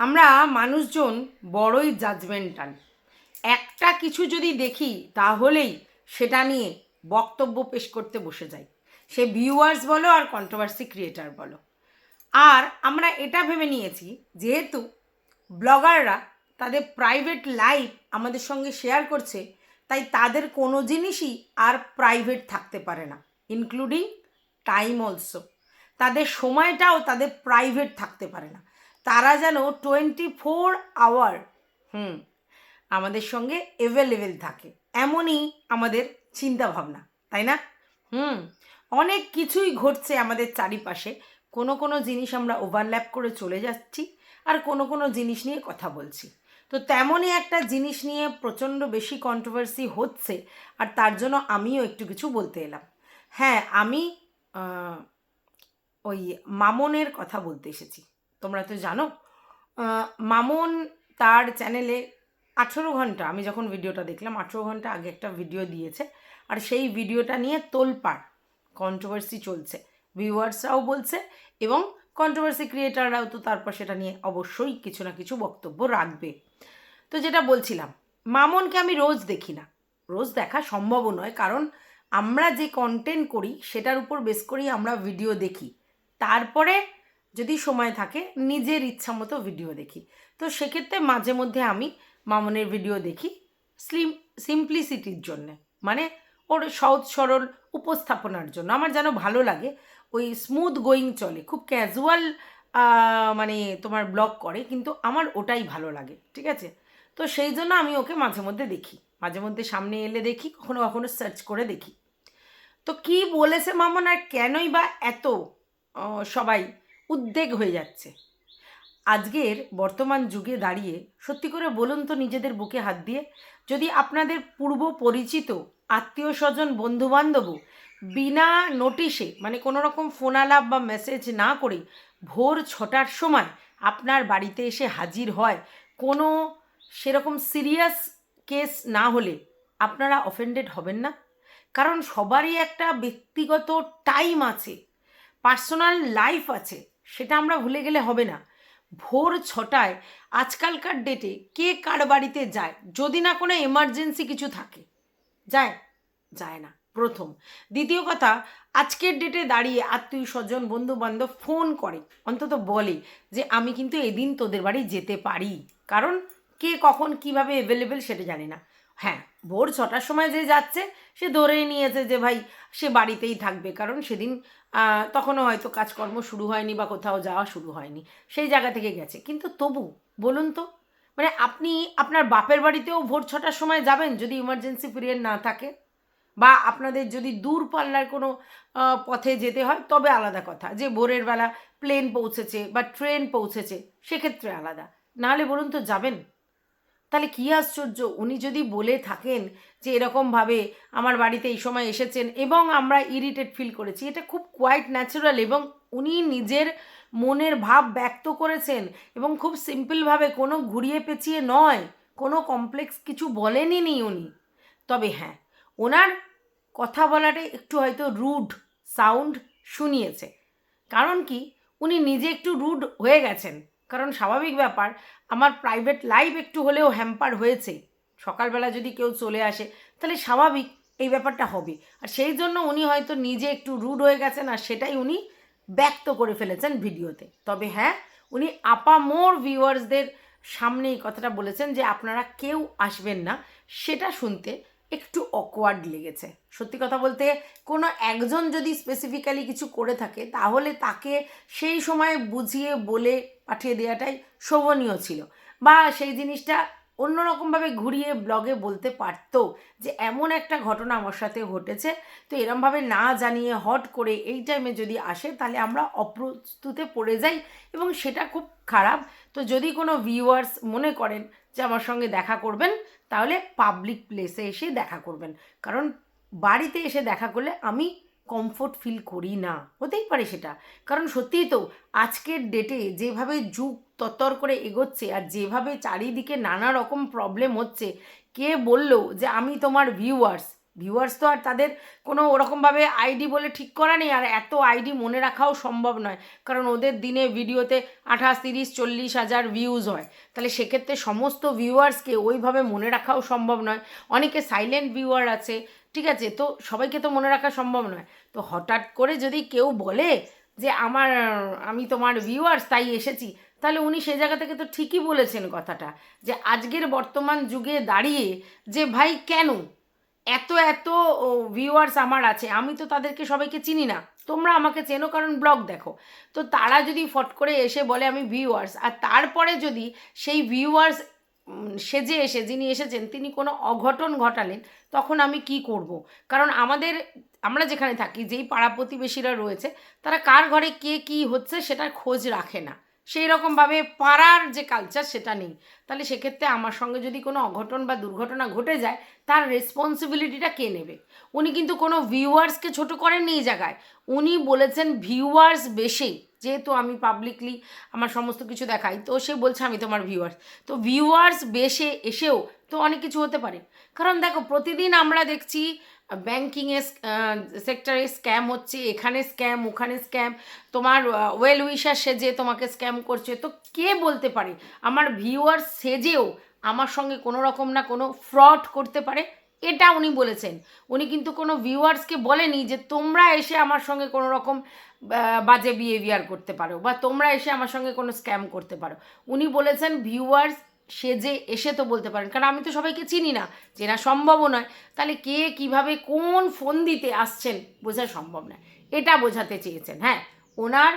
আমরা মানুষজন বড়ই জাজমেন্টাল একটা কিছু যদি দেখি, তাহলেই সেটা নিয়ে বক্তব্য পেশ করতে বসে যাই। সে ভিউয়ার্স বলো আর কন্ট্রোভার্সি ক্রিয়েটার বলো। আর আমরা এটা ভেবে নিয়েছি, যেহেতু ব্লগাররা তাদের প্রাইভেট লাইফ আমাদের সঙ্গে শেয়ার করছে, তাই তাদের কোনো জিনিসই আর প্রাইভেট থাকতে পারে না ইনক্লুডিং টাইম অলসো তাদের সময়টাও তাদের প্রাইভেট থাকতে পারে না। তারা যেন টোয়েন্টি ফোর আওয়ার হুম, আমাদের সঙ্গে অ্যাভেলেবেল থাকে। এমনই আমাদের চিন্তা ভাবনা তাই না? হুম, অনেক কিছুই ঘটছে আমাদের চারিপাশে। কোনো কোনো জিনিস আমরা ওভারল্যাপ করে চলে যাচ্ছি আর কোনো কোনো জিনিস নিয়ে কথা বলছি। তো তেমনই একটা জিনিস নিয়ে প্রচণ্ড বেশি কন্ট্রোভার্সি হচ্ছে আর তার জন্য আমিও একটু কিছু বলতে এলাম। হ্যাঁ আমি ওই মামনের কথা বলতে এসেছি। তোমরা তো জানো। মামন তার চ্যানেলে আঠেরো ঘণ্টা, আমি যখন ভিডিওটা দেখলাম, আঠেরো ঘণ্টা আগে একটা ভিডিও দিয়েছে। আর সেই ভিডিওটা নিয়ে তোলপাড় কন্ট্রোভার্সি চলছে। ভিউয়ার্সরাও বলছে এবং কন্ট্রোভার্সি ক্রিয়েটাররাও তো তারপর সেটা নিয়ে অবশ্যই কিছু না কিছু বক্তব্য রাখবে। তো যেটা বলছিলাম, মামনকে আমি রোজ দেখি না। রোজ দেখা সম্ভবও নয়, কারণ আমরা যে কন্টেন্ট করি, সেটার উপর বেস করেই আমরা ভিডিও দেখি। তারপরে যদি সময় থাকে, নিজের ইচ্ছা মতো ভিডিও দেখি। তো সেক্ষেত্রে মাঝে মধ্যে আমি মামনের ভিডিও দেখি স্লিম সিম্পলিসিটির জন্যে। মানে ওর সহজ, সরল উপস্থাপনার জন্য। আমার যেন ভালো লাগে, ওই স্মুথ গোয়িং চলে। খুব ক্যাজুয়াল মানে তোমার ব্লগ করে, কিন্তু আমার ওটাই ভালো লাগে। ঠিক আছে? তো সেই জন্য আমি ওকে মাঝে মধ্যে দেখি। মাঝে মধ্যে সামনে এলে দেখি, কখনো কখনো সার্চ করে দেখি। তো কি বলেছে মামন আর কেনই বা এত সবাই উদ্বেগ হয়ে যাচ্ছে। আজকের বর্তমান যুগে দাঁড়িয়ে সত্যি করে বলুন তো নিজেদের বুকে হাত দিয়ে, যদি আপনাদের পূর্ব পরিচিত আত্মীয় স্বজন বন্ধুবান্ধবও বিনা নোটিশে মানে কোনো রকম ফোন আলাপ বা মেসেজ না করে ভোর ছটার সময় আপনার বাড়িতে এসে হাজির হয়, কোনো সেরকম সিরিয়াস কেস না হলে আপনারা অফেন্ডেড হবেন না। কারণ সবারই একটা ব্যক্তিগত টাইম আছে পার্সোনাল লাইফ আছে। সেটা আমরা ভুলে গেলে হবে না। ভোর ছটায় আজকালকার ডেটে কে কার বাড়িতে যায়? যদি না কোনো এমার্জেন্সি কিছু থাকে, যায়? যায় না। প্রথম। দ্বিতীয় কথা, আজকের ডেটে দাঁড়িয়ে আত্মীয় স্বজন বন্ধু বান্ধব ফোন করে। অন্তত বলে যে, আমি কিন্তু এদিন তোদের বাড়ি যেতে পারি। কারণ কে কখন কীভাবে অ্যাভেলেবেল সেটা জানি না। হ্যাঁ ভোর ছটার সময় যে যাচ্ছে, সে ধরেই নিয়েছে যে, ভাই, সে বাড়িতেই থাকবে। কারণ সেদিন তখনও হয়তো কাজকর্ম শুরু হয়নি বা কোথাও যাওয়া শুরু হয়নি। সেই জায়গা থেকে গেছে। কিন্তু তবু, বলুন তো মানে আপনি আপনার বাপের বাড়িতেও ভোর ছটার সময় যাবেন যদি ইমার্জেন্সি পিরিয়ড না থাকে? বা আপনাদের যদি দূর পাল্লার কোনো পথে যেতে হয়, তবে আলাদা কথা। যে ভোরের বেলা প্লেন পৌঁছেছে বা ট্রেন পৌঁছেছে, সেক্ষেত্রে আলাদা। নাহলে বলুন তো, যাবেন? তাহলে কী আশ্চর্য? উনি যদি বলে থাকেন যে এরকমভাবে আমার বাড়িতে এই সময় এসেছেন এবং আমরা ইরিটেট ফিল করেছি, এটা খুব কোয়াইট ন্যাচারাল এবং উনি নিজের মনের ভাব ব্যক্ত করেছেন এবং খুব সিম্পলভাবে কোনো ঘুরিয়ে পেঁচিয়ে নয়, কোনো কমপ্লেক্স কিছু বলেনি উনি। তবে হ্যাঁ ওনার কথা বলাটা একটু হয়তো রুড সাউন্ড শুনিয়েছে। কারণ কি, উনি নিজে একটু রুড হয়ে গেছেন। কারণ স্বাভাবিক ব্যাপার, আমার প্রাইভেট লাইফ একটু হলেও হ্যাম্পার হয়েছে। সকালবেলা যদি কেউ চলে আসে, তাহলে স্বাভাবিক এই ব্যাপারটা হবে। আর সেই জন্য উনি হয়তো নিজে একটু রুড হয়ে গেছেন আর সেটাই উনি ব্যক্ত করে ফেলেছেন ভিডিওতে। তবে হ্যাঁ উনি আপামোর ভিউয়ার্সদের সামনে এই কথাটা বলেছেন যে আপনারা কেউ আসবেন না, সেটা শুনতে একটু অকওয়ার্ড লেগেছে। সত্যি কথা বলতে কোনো একজন যদি স্পেসিফিক্যালি কিছু করে থাকে, তাহলে তাকে সেই সময় বুঝিয়ে বলে পাঠিয়ে দেওয়াটাই শোভনীয় ছিল। বা সেই জিনিসটা অন্যরকমভাবে ঘুরিয়ে ব্লগে বলতে পারতো যে, এমন একটা ঘটনা আমার সাথে ঘটেছে, তো এরমভাবে না জানিয়ে হট করে এই টাইমে যদি আসে, তাহলে আমরা অপ্রস্তুতে পড়ে যাই। এবং সেটা খুব খারাপ। তো যদি কোনো ভিউয়ার্স মনে করেন যে, আমার সঙ্গে দেখা করবেন, তাহলে পাবলিক প্লেসে এসে দেখা করবেন। কারণ বাড়িতে এসে দেখা করলে আমি কমফোর্ট ফিল করি না। হতেই পারে সেটা। কারণ সত্যিই তো, আজকের ডেটে যেভাবে যুগ তত্তর করে এগোচ্ছে আর যেভাবে চারিদিকে নানা রকম প্রবলেম হচ্ছে, কে বলল যে আমি তোমার ভিউয়ার্স ভিউয়ার্স তো আর তাদের কোনো ওরকমভাবে আইডি বলে ঠিক করা নেই আর এত আইডি মনে রাখাও সম্ভব নয়। কারণ ওদের দিনে ভিডিওতে আঠাশ, তিরিশ, চল্লিশ হাজার ভিউজ হয়। তাহলে সেক্ষেত্রে সমস্ত ভিউয়ার্সকে ওইভাবে মনে রাখাও সম্ভব নয়। অনেকে সাইলেন্ট ভিউয়ার আছে ঠিক আছে? তো সবাইকে তো মনে রাখা সম্ভব নয়। তো হঠাৎ করে যদি কেউ বলে যে আমার, আমি তোমার ভিউয়ার্স তাই এসেছি, তাহলে উনি সে জায়গা থেকে তো ঠিকই বলেছেন কথাটা, যে আজকের বর্তমান যুগে দাঁড়িয়ে যে ভাই কেন এত এত ভিউয়ার্স আমার আছে, আমি তো তাদেরকে সবাইকে চিনি না, তোমরা আমাকে চেনো কারণ ব্লগ দেখো। তো তারা যদি ফট করে এসে বলে আমি ভিউয়ার্স আর তারপরে যদি সেই ভিউয়ার্স সেজে এসে, যিনি এসেছেন, তিনি কোনো অঘটন ঘটালেন, তখন আমি কি করব। কারণ আমাদের, আমরা যেখানে থাকি, যেই পাড়া প্রতিবেশীরা রয়েছে, তারা কার ঘরে কে কি হচ্ছে সেটার খোঁজ রাখে না। সেই রকমভাবে পাড়ার যে কালচার সেটা নেই। তাহলে সেক্ষেত্রে আমার সঙ্গে যদি কোনো অঘটন বা দুর্ঘটনা ঘটে যায়, তার রেসপন্সিবিলিটিটা কে নেবে? উনি কিন্তু কোনো ভিউয়ার্সকে ছোট করেননি এই জায়গায়। উনি বলেছেন ভিউয়ার্স বেশি। যেহেতু আমি পাবলিকলি আমার সমস্ত কিছু দেখাই, তো সে বলছে আমি তোমার ভিউয়ার্স তো ভিউয়ার্স বেশে এসেও তো অনেক কিছু হতে পারে। কারণ দেখো, প্রতিদিন আমরা দেখছি ব্যাঙ্কিংয়ে সেক্টরে স্ক্যাম হচ্ছে, এখানে স্ক্যাম ওখানে স্ক্যাম তোমার ওয়েল উইশার সেজে তোমাকে স্ক্যাম করছে, তো কে বলতে পারে? আমার ভিউয়ার সেজেও আমার সঙ্গে কোনো রকম না কোনো ফ্রড করতে পারে। এটা উনি বলেছেন। উনি কিন্তু কোনো ভিউয়ার্সকে বলেনি যে তোমরা এসে আমার সঙ্গে কোনো রকম বাজে বিহেভিয়ার করতে পারো বা তোমরা এসে আমার সঙ্গে কোনো স্ক্যাম করতে পারো। উনি বলেছেন ভিউয়ার্স সে যে এসে তো বলতে পারেন, কারণ আমি তো সবাইকে চিনি না, চেনা সম্ভবও নয়। তাহলে কে কীভাবে কোন ফোন দিতে আসছেন বোঝা সম্ভব নয় এটা বোঝাতে চেয়েছেন হ্যাঁ। ওনার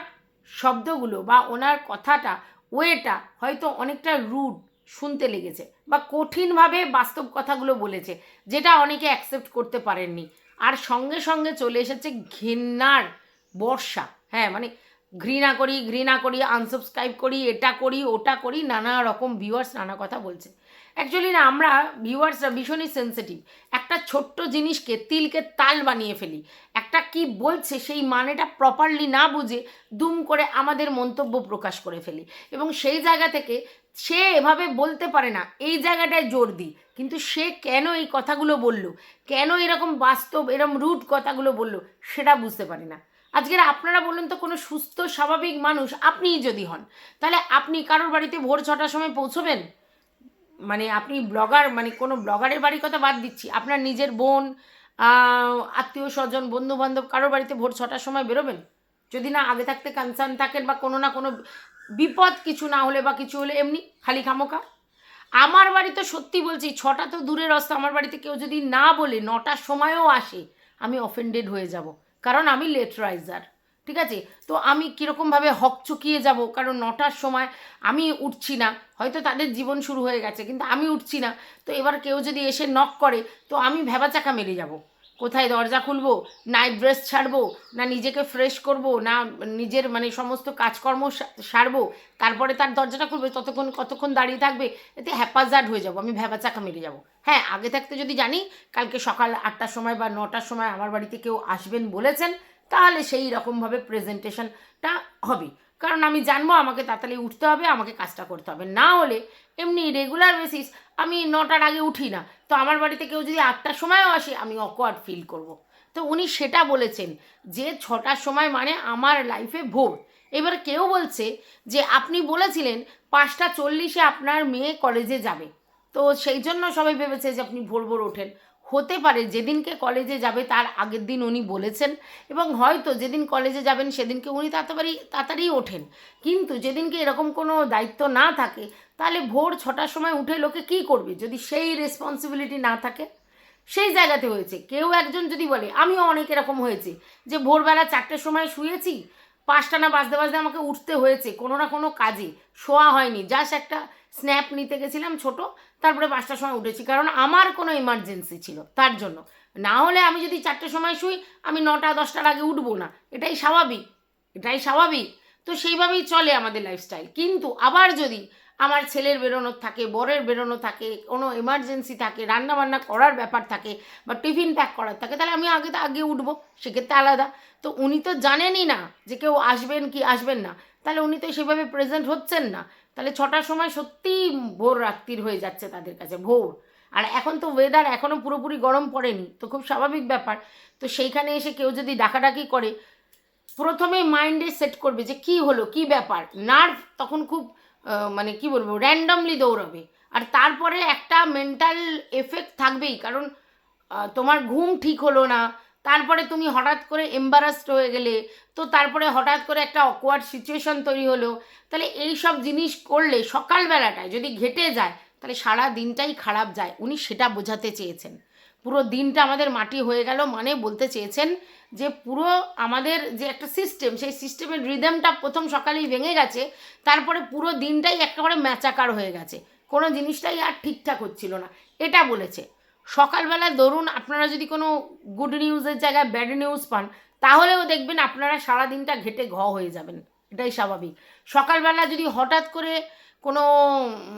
শব্দগুলো বা ওনার কথাটা, ওয়েটা হয়তো অনেকটা রুড শুনতে লেগেছে বা কঠিনভাবে বাস্তব কথাগুলো বলেছে, যেটা অনেকে অ্যাকসেপ্ট করতে পারেননি। আর সঙ্গে সঙ্গে চলে এসেছে ঘেন্নার বর্ষা। হ্যাঁ মানে ঘৃণা করি ঘৃণা করি আনসাবস্ক্রাইব করি, এটা করি, ওটা করি, নানা রকম ভিউয়ার্স নানা কথা বলছে। অ্যাকচুয়ালি না, আমরা ভিউয়ার্সরা ভীষণই সেন্সিটিভ একটা ছোট্ট জিনিসকে, তিলকে তাল বানিয়ে ফেলি। একটা কি বলছে, সেই মানেটা প্রপারলি না বুঝে দুম করে আমাদের মন্তব্য প্রকাশ করে ফেলি। এবং সেই জায়গা থেকে সে এভাবে বলতে পারে না, এই জায়গাটায় জোর দিই। কিন্তু সে কেন এই কথাগুলো বলল? কেন এরকম বাস্তব এরকম রুট কথাগুলো বলল? সেটা বুঝতে পারি না। আজকের আপনারা বলুন তো, কোনো সুস্থ, স্বাভাবিক মানুষ আপনিই যদি হন, তাহলে আপনি কারোর বাড়িতে ভোর ছটার সময় পৌঁছবেন? মানে আপনি ব্লগার মানে কোনো ব্লগারের বাড়ির কথা বাদ দিচ্ছি, আপনার নিজের বোন আত্মীয় স্বজন বন্ধু বান্ধব কারোর বাড়িতে ভোর ছটার সময় বেরোবেন? যদি না আগে থাকতে কনসার্ন থাকেন বা কোনো না কোনো বিপদ কিছু না হলে বা কিছু হলে এমনি খালি খামোকা আমার বাড়িতে সত্যি বলছি, ছটা তো দূরের রাস্তা, আমার বাড়িতে কেউ যদি না বলে নটার সময়ও আসে, আমি অফেন্ডেড হয়ে যাব। কারণ আমি লেট রাইজার ঠিক আছে? তো আমি কীরকমভাবে হক চুকিয়ে যাব? কারণ নটার সময় আমি উঠছি না। হয়তো তাদের জীবন শুরু হয়ে গেছে, কিন্তু আমি উঠছি না। তো এবার কেউ যদি এসে নক করে, তো আমি ভেবাচাকা মেরে যাব। কোথায় দরজা খুলবো? নাইট ড্রেস ছাড়বো? না নিজেকে ফ্রেশ করব? না নিজের মানে সমস্ত কাজকর্ম সারবো? তারপরে তার দরজাটা খুলবে, ততক্ষণ, কতক্ষণ দাঁড়িয়ে থাকবে? এতে হ্যাপাজার্ড হয়ে যাব, আমি ভেবাচাকা মেরে যাব। হ্যাঁ আগে থাকতে যদি জানি, কালকে সকাল আটটার সময় বা নটার সময় আমার বাড়িতে কেউ আসবেন বলেছেন, তাহলে সেই রকমভাবে প্রেজেন্টেশনটা হবে। কারণ আমি জানব আমাকে তাড়াতাড়ি উঠতে হবে, আমাকে কাজটা করতে হবে। না হলে এমনি রেগুলার বেসিস আমি নটার আগে উঠি না। তো আমার বাড়িতে কেউ যদি আটটার সময়ও আসে, আমি অকওয়ার্ড ফিল করব। তো উনি সেটা বলেছেন যে ছটার সময় মানে আমার লাইফে ভোর। এবার কেউ বলছে যে আপনি বলেছিলেন পাঁচটা চল্লিশে আপনার মেয়ে কলেজে যাবে। তো সেই জন্য সবাই ভেবেছে যে আপনি ভোর ভোর ওঠেন। হতে পারে, যেদিনকে কলেজে যাবে তার আগের দিন উনি বলেছেন এবং হয়তো যেদিন কলেজে যাবেন সেদিনকে উনি তাড়াতাড়ি তাড়াতাড়ি ওঠেন। কিন্তু যেদিনকে এরকম কোনো দায়িত্ব না থাকে, তাহলে ভোর ছটার সময় উঠে লোকে কী করবে? যদি সেই রেসপন্সিবিলিটি না থাকে, সেই জায়গাতে হয়েছে। কেউ একজন যদি বলে, আমিও অনেক এরকম হয়েছে যে ভোরবেলা চারটের সময় শুয়েছি পাঁচটা না বাজতে বাজতে আমাকে উঠতে হয়েছে, কোনো না কোনো কাজে। শোয়া হয়নি জাস্ট একটা স্ন্যাপ নিতে গেছিলাম ছোট, তারপরে পাঁচটার সময় উঠেছি, কারণ আমার কোনো ইমার্জেন্সি ছিল, তার জন্য। না হলে আমি যদি চারটের সময় শুই, আমি নটা, দশটার আগে উঠবো না, এটাই স্বাভাবিক এটাই স্বাভাবিক। তো সেইভাবেই চলে আমাদের লাইফস্টাইল কিন্তু আবার যদি আমার ছেলের বেরোনোর থাকে, বরের বেরোনো থাকে, কোনো এমার্জেন্সি থাকে রান্না বান্না করার ব্যাপার থাকে বা টিফিন প্যাক করার থাকে, তাহলে আমি আগে তো আগে উঠবো, সেক্ষেত্রে আলাদা। তো উনি তো জানেনই না যে কেউ আসবেন কি আসবেন না। তাহলে উনি তো সেভাবে প্রেজেন্ট হচ্ছেন না। তাহলে ছটার সময় সত্যিই ভোর রাত্রির হয়ে যাচ্ছে তাদের কাছে, ভোর। আর এখন তো ওয়েদার এখনও পুরোপুরি গরম পড়েনি, তো খুব স্বাভাবিক ব্যাপার। তো সেইখানে এসে কেউ যদি ডাকাডাকি করে, প্রথমে মাইন্ডে সেট করবে যে কি হলো, কি ব্যাপার? নার্ভ তখন খুব মানে কি বলব র্যান্ডমলি দৌড়াবে। আর তারপরে একটা মেন্টাল এফেক্ট থাকবেই, কারণ তোমার ঘুম ঠিক হলো না, তারপরে তুমি হঠাৎ করে এম্বারাসড হয়ে গেলে, তো তারপরে হঠাৎ করে একটা অকওয়ার্ড সিচুয়েশন তৈরি হলো। তাহলে এই সব জিনিস করলে সকালবেলাটায় যদি ঘেটে যায়, তাহলে সারা দিনটাই খারাপ যায়, উনি সেটা বোঝাতে চেয়েছেন। পুরো দিনটা আমাদের মাটি হয়ে গেল মানে বলতে চেয়েছেন যে পুরো আমাদের যে একটা সিস্টেম সেই সিস্টেমের রিদমটা প্রথম সকালেই ভেঙে গেছে, তারপরে পুরো দিনটাই একেবারে ম্যাচাকার হয়ে গেছে। কোনো জিনিসটাই আর ঠিকঠাক হচ্ছিল না। এটা বলেছে। সকালবেলা ধরুন আপনারা যদি কোনো গুড নিউজের জায়গায় ব্যাড নিউজ পান, তাহলেও দেখবেন আপনারা সারা দিনটা ঘেটে ঘ হয়ে যাবেন। এটাই স্বাভাবিক। সকালবেলা যদি হঠাৎ করে কোনো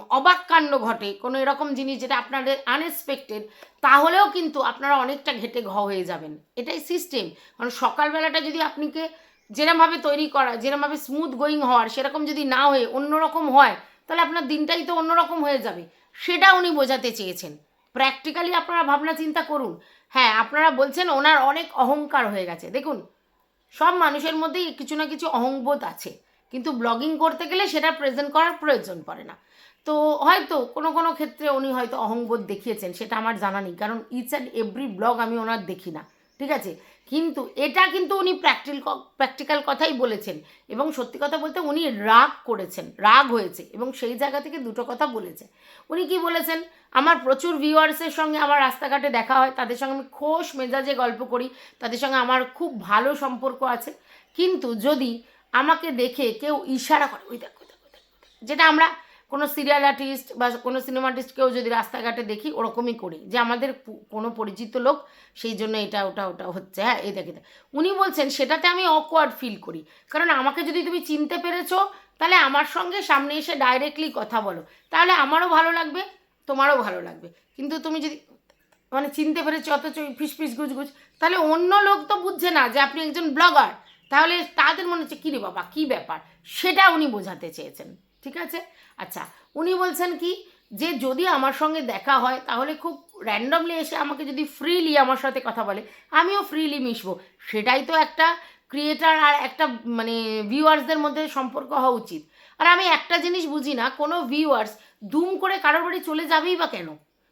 অবাক কাণ্ড ঘটে, কোনো এরকম জিনিস যেটা আপনাদের আনএক্সপেক্টেড তাহলেও কিন্তু আপনারা অনেকটা ঘেটে ঘ হয়ে যাবেন। এটাই সিস্টেম কারণ সকালবেলাটা যদি আপনিকে যেরমভাবে তৈরি করা, যেরমভাবে স্মুথ গোয়িং হওয়ার, সেরকম যদি না হয়ে অন্যরকম হয়, তাহলে আপনার দিনটাই তো অন্যরকম হয়ে যাবে। সেটা উনি বোঝাতে চেয়েছেন। প্র্যাকটিক্যালি আপনারা ভাবনা চিন্তা করুন। হ্যাঁ আপনারা বলছেন ওনার অনেক অহংকার হয়ে গেছে। দেখুন, সব মানুষের মধ্যেই কিছু না কিছু অহংবোধ আছে। কিন্তু ব্লগিং করতে গেলে সেটা প্রেজেন্ট করার প্রয়োজন পড়ে না। তো হয়তো কোনো কোনো ক্ষেত্রে উনি হয়তো অহংবোধ দেখিয়েছেন, সেটা আমার জানা নেই, কারণ ইচ অ্যান্ড এভরি ব্লগ আমি ওনার দেখি না, ঠিক আছে? কিন্তু এটা কিন্তু উনি প্র্যাকটিল প্র্যাকটিক্যাল কথাই বলেছেন এবং সত্যি কথা বলতে উনি রাগ করেছেন, রাগ হয়েছে এবং সেই জায়গা থেকে দুটো কথা বলেছে। উনি কি বলেছেন? আমার প্রচুর ভিউয়ার্সের সঙ্গে আমার রাস্তাঘাটে দেখা হয়, তাদের সঙ্গে আমি খোশ মেজাজে গল্প করি, তাদের সঙ্গে আমার খুব ভালো সম্পর্ক আছে। কিন্তু যদি আমাকে দেখে কেউ ইশারা করে ওই দেখ দেখ, দেখ। যেটা আমরা কোনো সিরিয়াল আর্টিস্ট বা কোনো সিনেমা আর্টিস্টকেও যদি রাস্তাঘাটে দেখি ওরকমই করি। যে আমাদের কোনো পরিচিত লোক সেই জন্য এটা ওটা ওটা হচ্ছে হ্যাঁ এই দেখে উনি বলছেন সেটাতে আমি অকওয়ার্ড ফিল করি। কারণ আমাকে যদি তুমি চিনতে পেরেছ তাহলে আমার সঙ্গে সামনে এসে ডাইরেক্টলি কথা বলো। তাহলে আমারও ভালো লাগবে তোমারও ভালো লাগবে। কিন্তু তুমি যদি মানে চিনতে পেরেছ অথচ ফিস ফিস গুজগুজ তাহলে অন্য লোক তো বুঝছে না যে আপনি একজন ব্লগার তাহলে তাদের মনে হচ্ছে, কী রে বাবা, কী ব্যাপার? সেটা উনি বোঝাতে চেয়েছেন, ঠিক আছে? আচ্ছা উনি বলছেন কি, যে যদি আমার সঙ্গে দেখা হয়, তাহলে খুব র্যান্ডমলি এসে আমাকে যদি ফ্রিলি আমার সাথে কথা বলে, আমিও ফ্রিলি মিশবো। সেটাই তো একটা ক্রিয়েটার আর একটা মানে ভিউয়ার্সদের মধ্যে সম্পর্ক হওয়া উচিত। আর আমি একটা জিনিস বুঝি না, কোনো ভিউয়ার্স দুম করে কারোর বাড়ি চলে যাবেই বা কেন?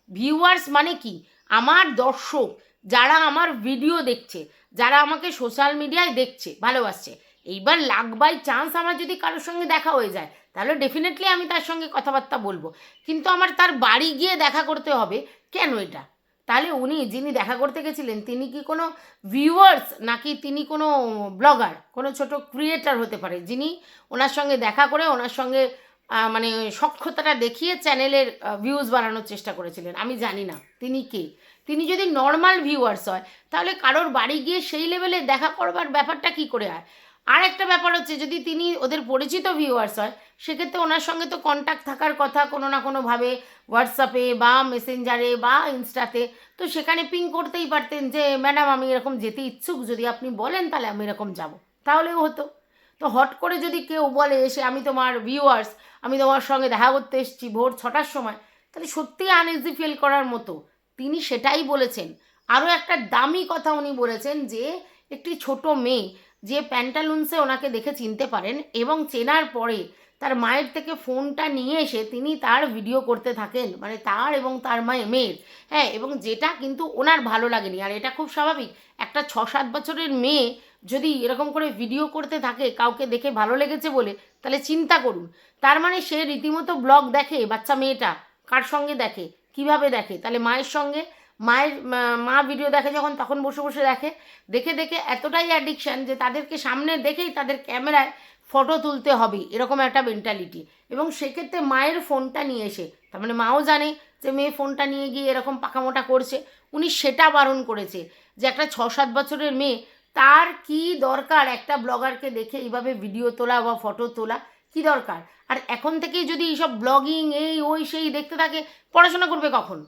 ভিউয়ার্স মানে কি? আমার দর্শক যারা আমার ভিডিও দেখছে যারা আমাকে সোশ্যাল মিডিয়ায় দেখছে, ভালোবাসছে, এইবার লাখ বাই চান্স আমার যদি কারোর সঙ্গে দেখা হয়ে যায়, তাহলে ডেফিনেটলি আমি তার সঙ্গে কথাবার্তা বলব। কিন্তু আমার তার বাড়ি গিয়ে দেখা করতে হবে, কেন এটা? তাহলে উনি যিনি দেখা করতে গেছিলেন, তিনি কি কোনো ভিউয়ার্স নাকি তিনি কোনো ব্লগার কোনো ছোট ক্রিয়েটার হতে পারে, যিনি ওনার সঙ্গে দেখা করে ওনার সঙ্গে মানে সক্ষতাটা দেখিয়ে চ্যানেলের ভিউজ বাড়ানোর চেষ্টা করেছিলেন। আমি জানি না, তিনি কে? তিনি যদি নর্মাল ভিউয়ার্স হয়, তাহলে কারোর বাড়ি গিয়ে সেই লেভেলে দেখা করবার ব্যাপারটা কি করে হয়? আর একটা ব্যাপার হচ্ছে, যদি তিনি ওদের পরিচিত ভিউয়ার্স হয়, সেক্ষেত্রে ওনার সঙ্গে তো কন্ট্যাক্ট থাকার কথা কোনো না কোনোভাবে হোয়াটসঅ্যাপে বা মেসেঞ্জারে বা ইনস্টাতে তো সেখানে পিং করতেই পারতেন যে ম্যাডাম আমি এরকম যেতে ইচ্ছুক, যদি আপনি বলেন তাহলে আমি এরকম যাব। তাহলেও হতো। তো হট করে যদি কেউ বলে এসে আমি তোমার ভিউয়ার্স আমি তোমার সঙ্গে দেখা করতে এসেছি ভোর ছটার সময়, তাহলে সত্যিই আনইজি ফিল করার মতো। তিনি সেটাই বলেছেন। আরও একটা দামি কথা উনি বলেছেন যে, একটি ছোট মেয়ে যে প্যান্টালুন্সে ওনাকে দেখে চিনতে পারেন এবং চেনার পরে তার মায়ের থেকে ফোনটা নিয়ে এসে তিনি তার ভিডিও করতে থাকেন মানে তার এবং তার মায়ের মেয়ের। হ্যাঁ এবং যেটা কিন্তু ওনার ভালো লাগেনি। আর এটা খুব স্বাভাবিক, একটা ছ সাত বছরের মেয়ে যদি এরকম করে ভিডিও করতে থাকে, কাউকে দেখে ভালো লেগেছে বলে, তাহলে চিন্তা করুন। তার মানে সে রীতিমতো ব্লগ দেখে, বাচ্চা মেয়েটা, কার সঙ্গে দেখে, কীভাবে দেখে? তাহলে মায়ের সঙ্গে, মায়ের, মা- ভিডিও দেখে যখন, তখন বসে বসে দেখে। দেখে দেখে এতটাই অ্যাডিকশান যে তাদেরকে সামনে দেখেই তাদের ক্যামেরায় ফটো তুলতে হবে, এরকম একটা মেন্টালিটি এবং সেক্ষেত্রে মায়ের ফোনটা নিয়ে এসে, তার মানে মাও জানে যে মেয়ে ফোনটা নিয়ে গিয়ে এরকম পাকামোটা করছে, উনি সেটা বারণ করেছে যে একটা ছ সাত বছরের মেয়ে তার কি দরকার? একটা ব্লগারকে দেখে এইভাবে ভিডিও তোলা বা ফটো তোলা কি দরকার? আর এখন থেকেই যদি এইসব ব্লগিং এই ওই সেই দেখতে থাকে, পড়াশোনা করবে কখন?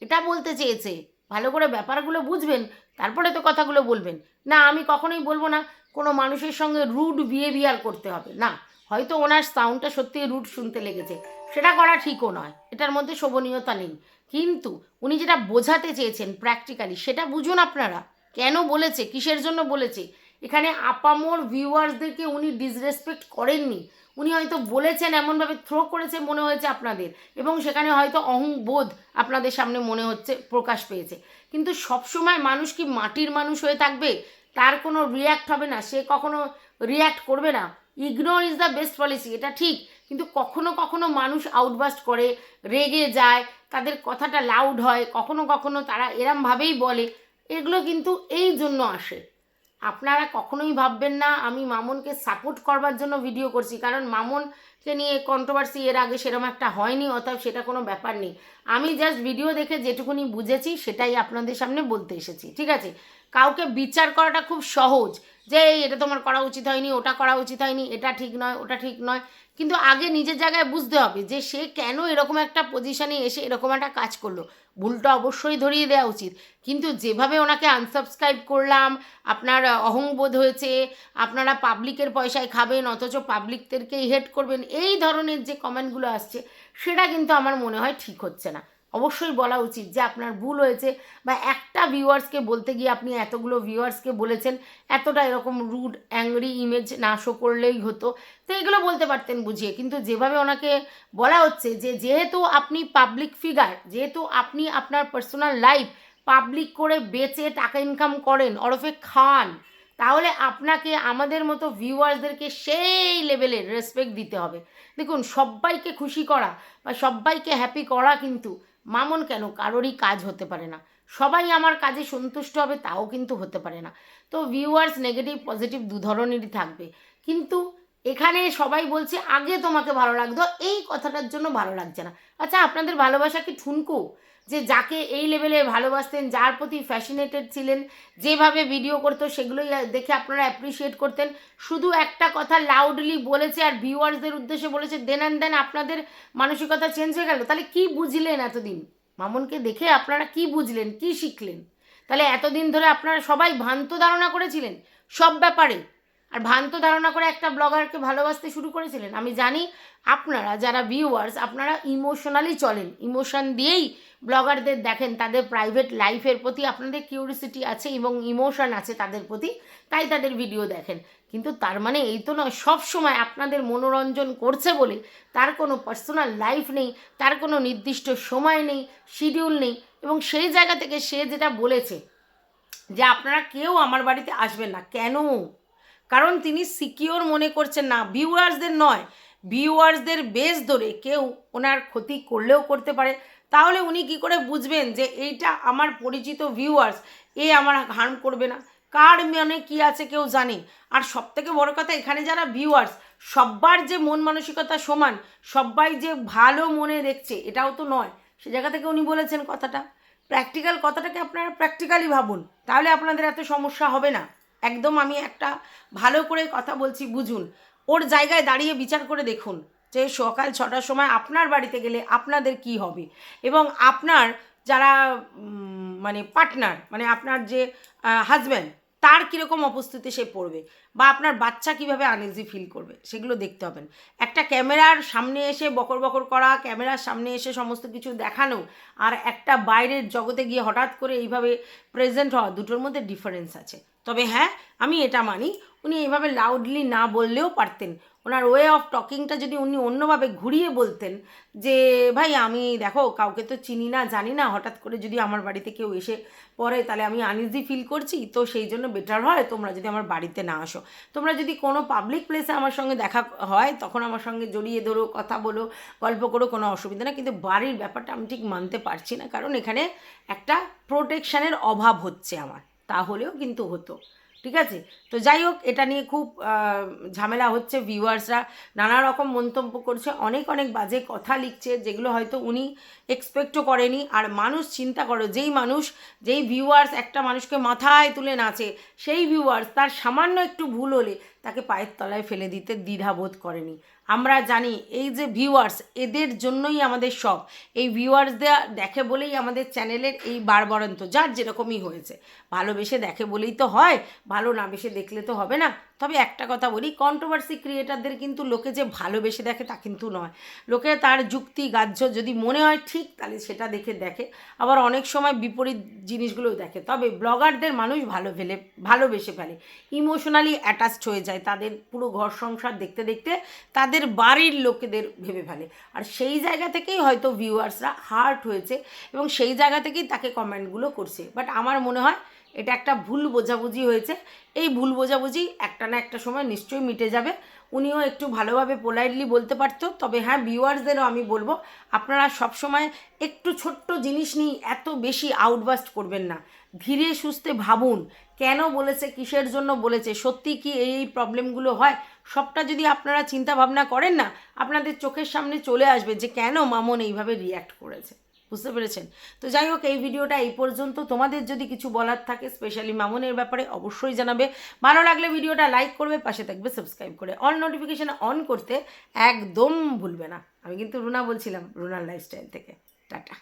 এটা বলতে চেয়েছে। ভালো করে ব্যাপারগুলো বুঝবেন, তারপরে তো কথাগুলো বলবেন। না, আমি কখনোই বলব না, কোনো মানুষের সঙ্গে রুড বিহেভিয়ার করতে হবে। না, হয়তো ওনার সাউন্ডটা সত্যিই রুট শুনতে লেগেছে। সেটা করা ঠিকও নয়। এটার মধ্যে শোভনীয়তা নেই। কিন্তু উনি যেটা বোঝাতে চেয়েছেন প্র্যাকটিক্যালি সেটা বুঝুন আপনারা। কেন বলেছে? কিসের জন্য বলেছে? এখানে আপামোর ভিউয়ার্সদেরকে উনি ডিসরেসপেক্ট করেননি। উনি হয়তো বলেছেন, এমনভাবে থ্রো করেছে মনে হয়েছে আপনাদের। এবং সেখানে হয়তো অহংবোধ আপনাদের সামনে মনে হচ্ছে, প্রকাশ পেয়েছে। কিন্তু সবসময় মানুষ কি মাটির মানুষ হয়ে থাকবে? তার কোনো রিয়্যাক্ট হবে না। সে কখনো রিয়্যাক্ট করবে না। Ignore is the best policy এটা ঠিক। কিন্তু কখনো কখনো মানুষ আউটবাস্ট করে, রেগে যায়, তাদের কথাটা লাউড হয়। কখনো কখনো তারা এরমভাবেই বলে। এগুলো কিন্তু এই জন্য আসে। আপনারা কখনোই ভাববেন না, আমি মামনকে সাপোর্ট করবার জন্য ভিডিও করছি। কারণ মামনকে নিয়ে কন্ট্রোভার্সি এর আগে সেরকম একটা হয়নি, অতএব সেটা কোনো ব্যাপার নেই। আমি জাস্ট ভিডিও দেখে যেটুকুনি বুঝেছি, সেটাই আপনাদের সামনে বলতে এসেছি। ঠিক আছে? কাউকে বিচার করাটা খুব সহজ যে এটা তোমার করা উচিত হয়নি, ওটা করা উচিত হয়নি, এটা ঠিক নয়, ওটা ঠিক নয়। কিন্তু আগে নিজের জায়গায় বুঝতে হবে যে সে কেন এরকম একটা পজিশানে এসে এরকম একটা কাজ করল। ভুলটা অবশ্যই ধরিয়ে দেওয়া উচিত। কিন্তু যেভাবে ওনাকে আনসাবস্ক্রাইব করলাম, আপনার অহংবোধ হয়েছে, আপনারা পাবলিকের পয়সায় খাবেন, অথচ পাবলিকদেরকেই হেট করবেন, এই ধরনের যে কমেন্টগুলো আসছে, সেটা কিন্তু আমার মনে হয় ঠিক হচ্ছে না। অবশ্যই বলা উচিত যে আপনার ভুল হয়েছে বা একটা ভিউয়ার্সকে বলতে গিয়ে আপনি এতগুলো ভিউয়ার্সকে বলেছেন, এতটা এরকম রুড অ্যাংরি ইমেজ না শো করলেই হতো। তো এগুলো বলতে পারতেন বুঝিয়ে। কিন্তু যেভাবে ওনাকে বলা হচ্ছে যে যেহেতু আপনি পাবলিক ফিগার যেহেতু আপনি আপনার পার্সোনাল লাইফ পাবলিক করে বেচে টাকা ইনকাম করেন, ওরফে খান, তাহলে আপনাকে আমাদের মতো ভিউয়ার্সদেরকে সেই লেভেলের রেসপেক্ট দিতে হবে। দেখুন সবাইকে খুশি করা বা সবাইকে হ্যাপি করা কিন্তু মামন কেন? কারোরই কাজ হতে পারে না। সবাই আমার কাজে সন্তুষ্ট হবে, তাও কিন্তু হতে পারে না। তো ভিউয়ার্স নেগেটিভ পজিটিভ দু ধরনেরই থাকবে। কিন্তু এখানে সবাই বলছে, আগে তোমাকে ভালো লাগতো, এই কথাটার জন্য ভালো লাগছে না। আচ্ছা আপনাদের ভালোবাসা কি ঠুনকু? যে যাকে এই লেভেলে ভালোবাসতেন, যার প্রতি ফ্যাসিনেটেড ছিলেন, যেভাবে ভিডিও করতো, সেগুলোই দেখে আপনারা অ্যাপ্রিসিয়েট করতেন। শুধু একটা কথা লাউডলি বলেছে আর ভিউয়ার্সদের উদ্দেশ্যে বলেছে দেন অ্যান্ড দেন আপনাদের মানসিকতা চেঞ্জ হয়ে গেল। তাহলে কি বুঝলেন এতদিন? মামনকে দেখে আপনারা কি বুঝলেন? কি শিখলেন? তাহলে এতদিন ধরে আপনারা সবাই ভ্রান্ত ধারণা করেছিলেন সব ব্যাপারে। আর ভ্রান্ত ধারণা করে একটা ব্লগারকে ভালোবাসতে শুরু করেছিলেন। আমি জানি আপনারা যারা ভিউয়ার্স আপনারা ইমোশনালি চলেন। ইমোশন দিয়েই ব্লগারদের দেখেন, তাদের প্রাইভেট লাইফের প্রতি আপনাদের কিউরিসিটি আছে এবং ইমোশন আছে তাদের প্রতি, তাই তাদের ভিডিও দেখেন। কিন্তু তার মানে এই তো নয়, সব সময় আপনাদের মনোরঞ্জন করছে বলে তার কোনো পার্সোনাল লাইফ নেই, তার কোনো নির্দিষ্ট সময় নেই শিডিউল নেই এবং সেই জায়গা থেকে সে যেটা বলেছে যে আপনারা কেউ আমার বাড়িতে আসবেন না। কেন? কারণ তিনি সিকিওর মনে করছেন না, ভিউয়ার্সদের নয়, ভিউয়ার্সদের বেশ ধরে কেউ ওনার ক্ষতি করলেও করতে পারে। তাহলে উনি কি করে বুঝবেন যে এইটা আমার পরিচিত ভিউয়ার্স, এ আমার হার্ম করবে না? কার মনে কি আছে কেউ জানে? আর সব থেকে বড় কথা, এখানে যারা ভিউয়ার্স, সব্বার যে মন মানসিকতা সমান সবাই যে ভালো মনে দেখছে, এটাও তো নয়। সে জায়গা থেকে উনি বলেছেন কথাটা। প্র্যাকটিক্যাল কথাটাকে আপনারা প্র্যাকটিক্যালি ভাবুন। তাহলে আপনাদের এত সমস্যা হবে না। একদম আমি একটা ভালো করে কথা বলছি, বুঝুন। ওর জায়গায় দাঁড়িয়ে বিচার করে দেখুন যে সকাল ছটার সময় আপনার বাড়িতে গেলে আপনাদের কি হবে। এবং আপনার যারা মানে পার্টনার মানে আপনার যে হাজব্যান্ড তার কীরকম অবস্থিতি সে পড়বে বা আপনার বাচ্চা কীভাবে আনইজি ফিল করবে, সেগুলো দেখতে হবেন। একটা ক্যামেরার সামনে এসে বকর বকর করা, ক্যামেরার সামনে এসে সমস্ত কিছু দেখানো আর একটা বাইরের জগতে গিয়ে হঠাৎ করে এইভাবে প্রেজেন্ট হওয়া, দুটোর মধ্যে ডিফারেন্স আছে। তবে হ্যাঁ আমি এটা মানি। উনি এইভাবে লাউডলি না বললেও পারতেন। ওনার ওয়ে অফ টকিংটা যদি উনি অন্যভাবে ঘুরিয়ে বলতেন যে, ভাই, আমি দেখো, কাউকে তো চিনি না, জানি না, হঠাৎ করে যদি আমার বাড়িতে কেউ এসে পড়ে, তাহলে আমি আনইজি ফিল করছি, তো সেই জন্য বেটার হয় তোমরা যদি আমার বাড়িতে না আসো। তোমরা যদি কোনো পাবলিক প্লেসে আমার সঙ্গে দেখা হয়, তখন আমার সঙ্গে জড়িয়ে ধরো, কথা বলো, গল্প করো, কোনো অসুবিধা না কিন্তু বাড়ির ব্যাপারটা আমি ঠিক মানতে পারছি না, কারণ এখানে একটা প্রোটেকশানের অভাব হচ্ছে আমার। তাহলেও কিন্তু হতো। ঠিক আছে? তো যাই হোক, এটা নিয়ে খুব ঝামেলা হচ্ছে ভিউয়ার্সরা নানা রকম মন্তব্য করছে, অনেক অনেক বাজে কথা লিখছে, যেগুলো হয়তো উনি এক্সপেক্টও করেনি। আর মানুষ চিন্তা করো, যেই মানুষ, যেই ভিউয়ার্স একটা মানুষকে মাথায় তুলে নাচে, সেই ভিউয়ার্স তার সামান্য একটু ভুল হলে তাকে পায়ের তলায় ফেলে দিতে দ্বিধাবোধ করেনি। আমরা জানি এই যে ভিউয়ার্স এদের জন্যই আমাদের সব এই ভিউয়ার্স দেওয়া দেখে বলেই আমাদের চ্যানেলের এই বারবারন্ত, যার যেরকমই হয়েছে। ভালোবেসে দেখে বলেই তো হয়, ভালো না বেশে দেখলে তো হবে না। তবে একটা কথা বলি কন্ট্রোভার্সি ক্রিয়েটারদের কিন্তু লোকে যে ভালোবেসে দেখে তা কিন্তু নয়। লোকে তার যুক্তি, গ্রাহ্য যদি মনে হয় ঠিক, তাহলে সেটা দেখে দেখে। আবার অনেক সময় বিপরীত জিনিসগুলোও দেখে। তবে ব্লগারদের মানুষ ভালো ফেলে, ভালোবেসে ফেলে। ইমোশনালি অ্যাটাচড হয়ে যায় তাদের পুরো ঘর সংসার দেখতে দেখতে। তাদের বাড়ির লোকেদের ভেবে ফেলে। আর সেই জায়গা থেকেই হয়তো ভিউয়ার্সরা হার্ট হয়েছে এবং সেই জায়গা থেকেই তাকে কমেন্টগুলো করছে। বাট আমার মনে হয় এটা একটা ভুল বোঝাবুঝি হয়েছে। এই ভুল বোঝাবুঝি একটা না একটা সময় নিশ্চয়ই মিটে যাবে। উনিও একটু ভালোভাবে পোলাইটলি বলতে পারতো, তবে হ্যাঁ ভিউয়ার্সদেরও আমি বলব, আপনারা সব সময় একটু ছোট্ট জিনিস নিয়ে এত বেশি আউটবাস্ট করবেন না। ধীরে সুস্থে ভাবুন, কেন বলেছে, কিসের জন্য বলেছে, সত্যি কি এই এই প্রবলেমগুলো হয়? সবটা যদি আপনারা চিন্তা ভাবনা করেন না, আপনাদের চোখের সামনে চলে আসবে যে কেন মামন এইভাবে রিয়্যাক্ট করেছে। বুঝতে পেরেছেন? তো যাই হোক, এই ভিডিওটা এই পর্যন্ত। তোমাদের যদি কিছু বলার থাকে স্পেশালি মামুনের ব্যাপারে অবশ্যই জানাবে। ভালো লাগলে ভিডিওটা লাইক করবে, পাশে থাকবে সাবস্ক্রাইব করে। অল নোটিফিকেশান অন করতে একদম ভুলবে না। আমি কিন্তু রুনা বলছিলাম, রুনার লাইফস্টাইল থেকে। টাটা।